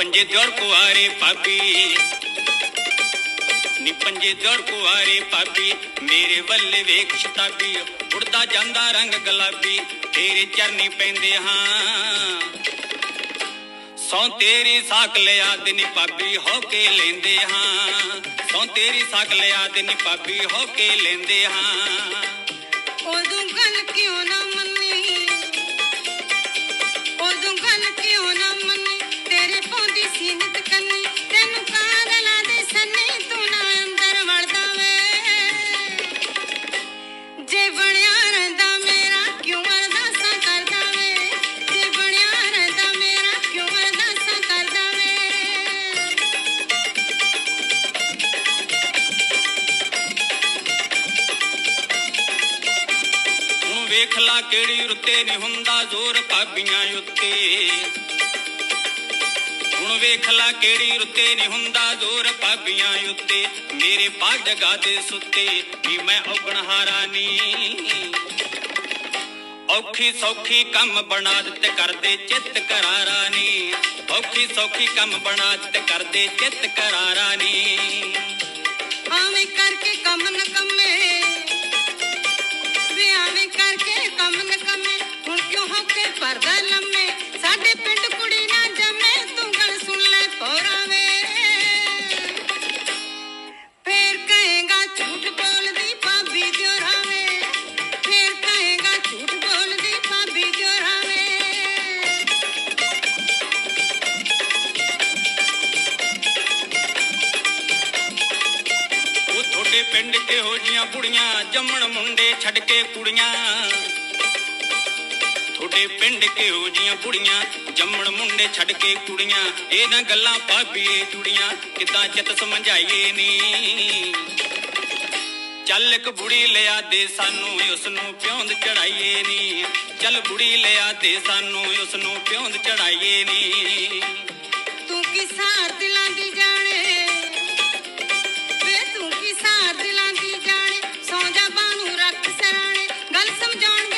ਪੰਜੇ ਦਿਓਰ ਕੁਆਰੇ ਪਾਪੀ ਨੀ ਪੰਜੇ ਦਿਓਰ ਕੁਆਰੇ ਪਾਪੀ ਮੇਰੇ ਵੱਲ ਵੇਖ ਸ਼ਤਾਬੀ। ਉੜਦਾ ਜਾਂਦਾ ਰੰਗ ਗੁਲਾਬੀ, ਤੇਰੇ ਚਰਨੀ ਪੈਂਦੇ ਹਾਂ। ਸੌ ਤੇਰੀ ਸਾਕ ਲਿਆ ਦਿਨੀ ਪਾਪੀ ਹੋ ਕੇ ਲੈਂਦੇ ਹਾਂ। ਸੌ ਤੇਰੀ ਸਾਕ ਲਿਆ ਦਿਨੀ ਪਾਪੀ ਹੋ ਕੇ ਲੈਂਦੇ ਹਾਂ। ਉਦੋਂ ਗੱਲ ਕਿਉਂ ਨਾ ਮੰਨ ਵੇਖ ਲਾ ਕਿਹੜੀ ਰੁੱਤੇ ਨਹੀਂ ਹੁੰਦਾ ਜ਼ੋਰ ਭਾਬੀਆਂ ਉੱਤੇ। ਹੁਣ ਵੇਖ ਲਾ ਕਿਹੜੀ ਰੁੱਤੇ ਨਹੀਂ ਹੁੰਦਾ ਜ਼ੋਰ ਭਾਬੀਆਂ ਉੱਤੇ। ਮੇਰੇ ਪਾ ਦੇ ਸੁੱਤੇ ਵੀ ਮੈਂ ਔਗਣ ਹਾਰਾ ਔਖੀ ਸੌਖੀ ਕੰਮ ਬਣਾ ਦਿੱਤੇ ਕਰਦੇ ਚਿੱਤ ਕਰਾਰਾ ਨੀ। ਔਖੀ ਸੌਖੀ ਕੰਮ ਬਣਾ ਦਿੱਤੇ ਕਰਦੇ ਚਿੱਤ ਕਰਾਰਾ ਨੀ। ਹੱਕੇ ਲੰਮੇ, ਸਾਡੇ ਪਿੰਡ ਕੁੜੀ ਨਾ ਜੰਮੇ, ਤੂੰ ਗੱਲ ਸੁਣ ਲੈ ਪੌਰਾਵੇ ਫੇਰ ਕਹੇਗਾ ਝੂਠ ਬੋਲਦੀ ਭਾਬੀ ਜੋਰਾਵੇ ਫੇਰ ਕਹੇਗਾ ਝੂਠ ਬੋਲਦੀ ਭਾਬੀ ਜੋਰਾਵੇ ਉਹ ਤੁਹਾਡੇ ਪਿੰਡ ਕਿਹੋ ਜੀਆਂ ਕੁੜੀਆਂ ਜੰਮਣ ਮੁੰਡੇ ਛੱਡ ਕੇ ਕੁੜੀਆਂ। ਉੱਠੇ ਪਿੰਡ ਘਿਓ ਜੀਆਂ ਬੁੜੀਆਂ ਜੰਮਣ ਮੁੰਡੇ ਛੱਡ ਕੇ ਕੁੜੀਆਂ। ਇਹਨਾਂ ਗੱਲਾਂ ਭਾਬੀਏ ਜੁੜੀਆਂ, ਕਿਦਾਂ ਚਿੱਤ ਸਮਝਾਈਏ ਨੀ? ਚੱਲ ਇੱਕ ਬੁੜੀ ਲਿਆ ਦੇ ਸਾਨੂੰ ਉਸ ਨੂੰ ਪਿਉਂਦ ਚੜਾਈਏ ਨੀ। ਚੱਲ ਬੁੜੀ ਲਿਆ ਤੇ ਸਾਨੂੰ ਉਸ ਨੂੰ ਪਿਉਂਦ ਚੜਾਈਏ ਨੀ। ਤੂੰ ਕੀ ਸਾਰ ਦਿਲਾਂ ਦੀ ਜਾਣੇ, ਵੇ ਤੂੰ ਕੀ ਸਾਰ ਦਿਲਾਂ ਦੀ ਜਾਣੇ, ਸੌਂ ਜਾ ਬਾਣੂ ਰੱਖ ਸਰਾਣੇ। ਗੱਲ ਸਮਝਾਉਣ